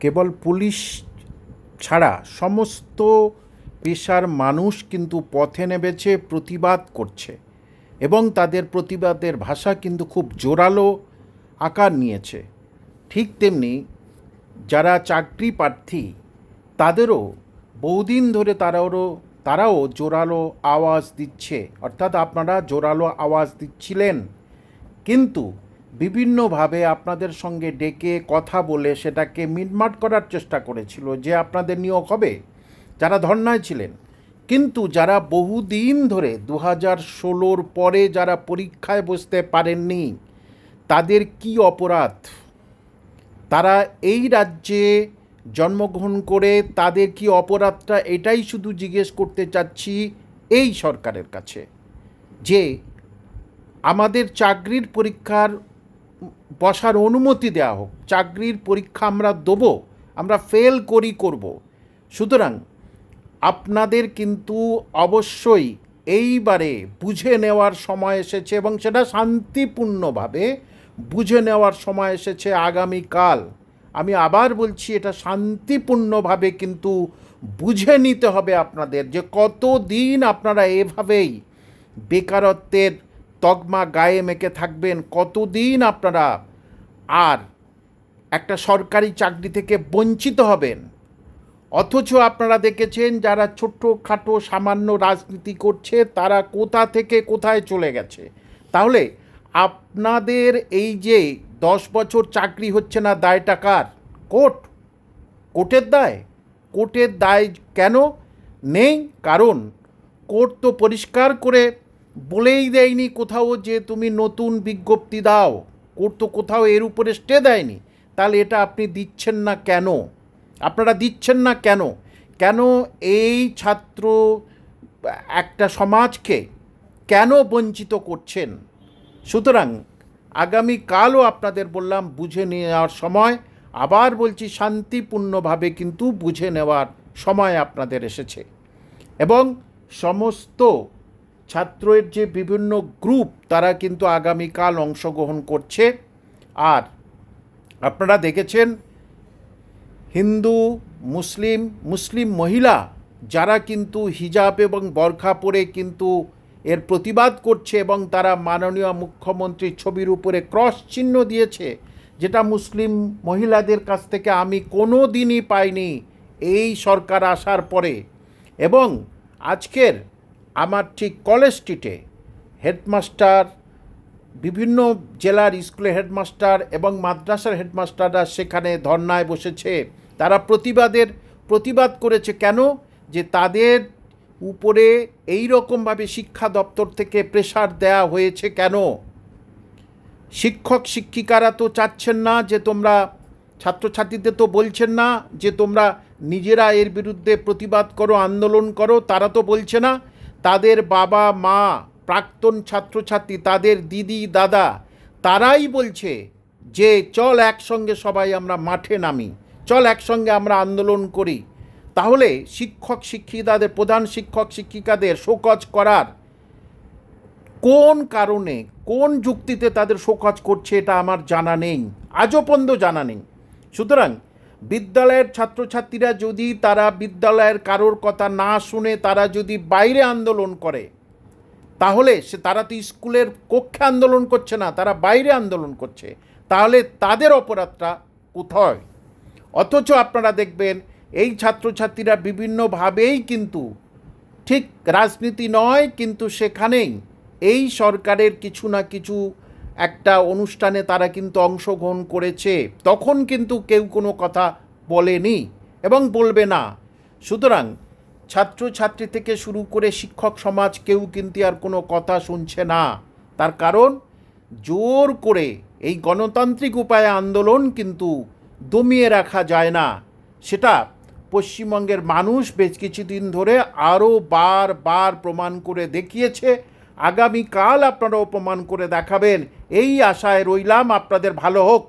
কেবল police ছাড়া সমস্ত পেশার মানুষ কিন্তু পথে নেমেছে, প্রতিবাদ করছে এবং তাদের প্রতিবাদের ভাষা কিন্তু খুব জোরালো আকার নিয়েছে। ঠিক তেমনি যারা চাকরি প্রার্থী, তাদেরও বহুদিন ধরে তারাও তারাও জোরালো আওয়াজ দিচ্ছে। অর্থাৎ আপনারা জোরালো আওয়াজ দিচ্ছিলেন। কিন্তু বিভিন্নভাবে আপনাদের সঙ্গে ডেকে কথা বলে সেটাকে মিটমাট করার চেষ্টা করেছিল যে আপনাদের নিয়োগ হবে। যারা ধর্নায় ছিলেন। কিন্তু যারা বহুদিন ধরে দু হাজার ষোলোর পরে যারা পরীক্ষায় বসতে পারেননি, তাদের কি অপরাধ? তারা এই রাজ্যে জন্মগ্রহণ করে তাদের কি অপরাধটা এটাই শুধু জিজ্ঞেস করতে চাচ্ছি এই সরকারের কাছে যে আমাদের চাকরির পরীক্ষার বসার অনুমতি দেওয়া হোক, চাকরির পরীক্ষা আমরা দেবো, আমরা ফেল করি করব। সুতরাং আপনাদের কিন্তু অবশ্যই এইবারে বুঝে নেওয়ার সময় এসেছে এবং সেটা শান্তিপূর্ণভাবে বুঝে নেওয়ার সময় এসেছে আগামীকাল। আমি আবার বলছি, এটা শান্তিপূর্ণভাবে কিন্তু বুঝে নিতে হবে আপনাদের যে কতদিন আপনারা এভাবেই বেকারত্বের তগমা গায়ে মেখে থাকবেন, কতদিন আপনারা আর একটা সরকারি চাকরি থেকে বঞ্চিত হবেন। অথচ আপনারা দেখেছেন যারা ছোট্ট খাটো সামান্য রাজনীতি করছে, তারা কোথা থেকে কোথায় চলে গেছে? তাহলে আপনাদের এই যে দশ বছর চাকরি হচ্ছে না দায় টাকার কোর্ট। কোর্টের দায়। কোর্টের দায় কেন? নেই কারণ কোর্ট তো পরিষ্কার করে বলেই দেয়নি কোথাও যে তুমি নতুন বিজ্ঞপ্তি দাও। কোর্ট তো কোথাও এর উপরে স্টে দেয়নি। তাহলে এটা আপনি দিচ্ছেন না কেন? আপনারা দিচ্ছেন না কেন? কেন এই ছাত্র, একটা সমাজকে কেন বঞ্চিত করছেন? সুতরাং আগামীকালও আপনাদের বললাম, বুঝে নেওয়ার সময়। আবার বলছি, শান্তিপূর্ণভাবে কিন্তু বুঝে নেওয়ার সময় আপনাদের এসেছে। এবং সমস্ত ছাত্রের যে বিভিন্ন গ্রুপ তারা কিন্তু আগামীকাল অংশগ্রহণ করছে। আর আপনারা দেখেছেন, হিন্দু, মুসলিম মুসলিম মহিলা যারা কিন্তু হিজাব এবং বরখা পরে কিন্তু এর প্রতিবাদ করছে এবং তারা মাননীয় মুখ্যমন্ত্রীর ছবির উপরে ক্রস চিহ্ন দিয়েছে, যেটা মুসলিম মহিলাদের কাছ থেকে আমি কোনো দিনই পাইনি। এই সরকার আসার পরে। এবং আজকের আমার ঠিক কলেজ স্ট্রিটে হেডমাস্টার, বিভিন্ন জেলার স্কুলের হেডমাস্টার এবং মাদ্রাসার হেডমাস্টাররা সেখানে ধর্নায় বসেছে। তারা প্রতিবাদের, প্রতিবাদ করেছে কেন? যে তাদের উপরে এই রকমভাবে শিক্ষা দপ্তর থেকে প্রেশার দেয়া হয়েছে কেন? শিক্ষক, শিক্ষিকারা তো চাচ্ছেন না যে তোমরা, ছাত্রছাত্রীদের তো বলছেন না যে তোমরা নিজেরা এর বিরুদ্ধে প্রতিবাদ করো, আন্দোলন করো, তারা তো বলছে না। তাদের বাবা, মা, প্রাক্তন ছাত্রছাত্রী, তাদের দিদি, দাদা, তারাই বলছে যে, চল একসঙ্গে সবাই আমরা মাঠে নামি, চল একসঙ্গে আমরা আন্দোলন করি। তাহলে শিক্ষক শিক্ষিকাদের, প্রধান শিক্ষক শিক্ষিকাদের শোকজ করার কোন কারণে, কোন যুক্তিতে তাদের শোকজ করছে এটা আমার জানা নেই, আজও পর্যন্ত জানা নেই। সুতরাং বিদ্যালয়ের ছাত্রছাত্রীরা যদি তারা বিদ্যালয়ের কারোর কথা না শুনে তারা যদি বাইরে আন্দোলন করে, তাহলে সে তারা তো স্কুলের কক্ষে আন্দোলন করছে না, তারা বাইরে আন্দোলন করছে, তাহলে তাদের অপরাধটা কোথায়? অথচ আপনারা দেখবেন এই ছাত্রছাত্রীরা বিভিন্নভাবেই কিন্তু ঠিক রাজনীতি নয়, কিন্তু সেখানেই এই সরকারের কিছু না কিছু একটা অনুষ্ঠানে তারা কিন্তু অংশগ্রহণ করেছে। তখন কিন্তু কেউ কোনো কথা বলেনি এবং বলবে না। সুতরাং ছাত্রছাত্রী থেকে শুরু করে শিক্ষক সমাজ কেউ কিন্তু আর কোনো কথা শুনছে না। তার কারণ জোর করে এই গণতান্ত্রিক উপায়ে আন্দোলন কিন্তু দমিয়ে রাখা যায় না। সেটা পশ্চিমবঙ্গের মানুষ বেশ কিছুদিন ধরে আরও বার বার প্রমাণ করে দেখিয়েছে আগামীকাল আপনারা অপমান করে দেখাবেন। এই আশায় রইলাম আপনাদের ভালো হোক।